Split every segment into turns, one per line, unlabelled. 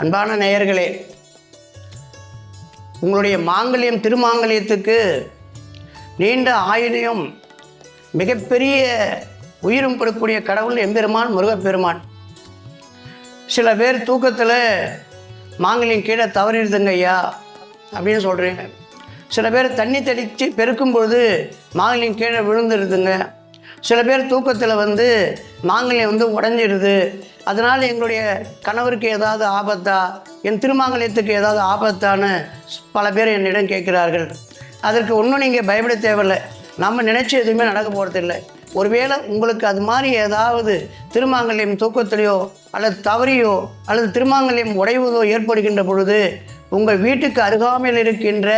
அன்பான நேயர்களே உங்களுடைய மாங்கல்யம் திருமாங்கல்யத்துக்கு நீண்ட ஆயுதையும் மிகப்பெரிய உயிரும் கொடுக்கக்கூடிய கடவுள் எம்பெருமான் முருகப்பெருமான். சில பேர் தூக்கத்தில் மாங்கல்யம் கீழே தவறிடுதுங்க ஐயா அப்படின்னு சொல்கிறீங்க சில பேர் தண்ணி தெளித்து பெருக்கும்பொழுது மாங்கல்யம் கீழே விழுந்துடுதுங்க. சில பேர் தூக்கத்தில் வந்து மாங்கல்யம் வந்து உடஞ்சிடுது. அதனால் எங்களுடைய கணவருக்கு ஏதாவது ஆபத்தா என் திருமாங்கலயத்துக்கு ஏதாவது ஆபத்தான்னு பல பேர் என்னிடம் கேட்கிறார்கள். அதற்கு ஒன்றும் நீங்கள் பயப்பட தேவையில்லை. நம்ம நினச்சி எதுவுமே நடக்க போகிறதில்லை ஒருவேளை உங்களுக்கு அது மாதிரி ஏதாவது திருமாங்கல்யம் தூக்கத்திலையோ அல்லது தவறியோ அல்லது திருமாங்கல்யம் உடைவதோ ஏற்படுகின்ற பொழுது உங்கள் வீட்டுக்கு அருகாமையில் இருக்கின்ற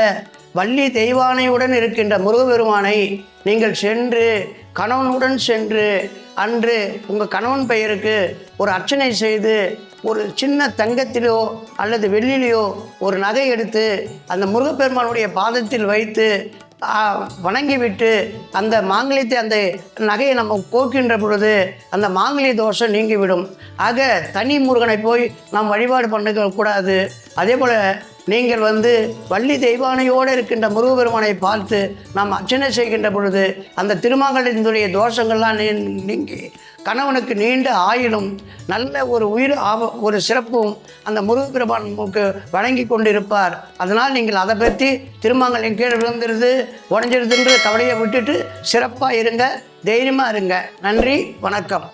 வள்ளி தெய்வானையுடன் இருக்கின்ற முருகப்பெருமானை நீங்கள் சென்று கணவனுடன் சென்று அன்று உங்கள் கணவன் பெயருக்கு ஒரு அர்ச்சனை செய்து ஒரு சின்ன தங்கத்திலோ அல்லது வெள்ளிலேயோ ஒரு நகை எடுத்து அந்த முருகப்பெருமானுடைய பாதத்தில் வைத்து வணங்கிவிட்டு அந்த மாங்கலியத்தை அந்த நகையை நம்ம போக்கின்ற பொழுது அந்த மாங்கலிய தோஷம் நீங்கிவிடும். ஆக தனி முருகனை போய் நாம் வழிபாடு பண்ணக்கூடாது அதே போல் நீங்கள் வந்து வள்ளி தெய்வானையோடு இருக்கின்ற முருகப்பெருமானை பார்த்து நாம் அர்ச்சனை செய்கின்ற பொழுது அந்த திருமகளினுடைய தோஷங்கள்லாம் நீ நீங்கி கணவனுக்கு நீண்ட ஆயிலும் நல்ல ஒரு உயிர் ஆப ஒரு சிறப்பும் அந்த முருகப்பெருமான் நமக்கு வழங்கி கொண்டிருப்பார். அதனால் நீங்கள் அதை பற்றி திருமாங்கலின் கீழே விழுந்துருது உடஞ்சிருதுன்ற கவலையை விட்டுட்டு சிறப்பாக இருங்க தைரியமாக இருங்க. நன்றி வணக்கம்.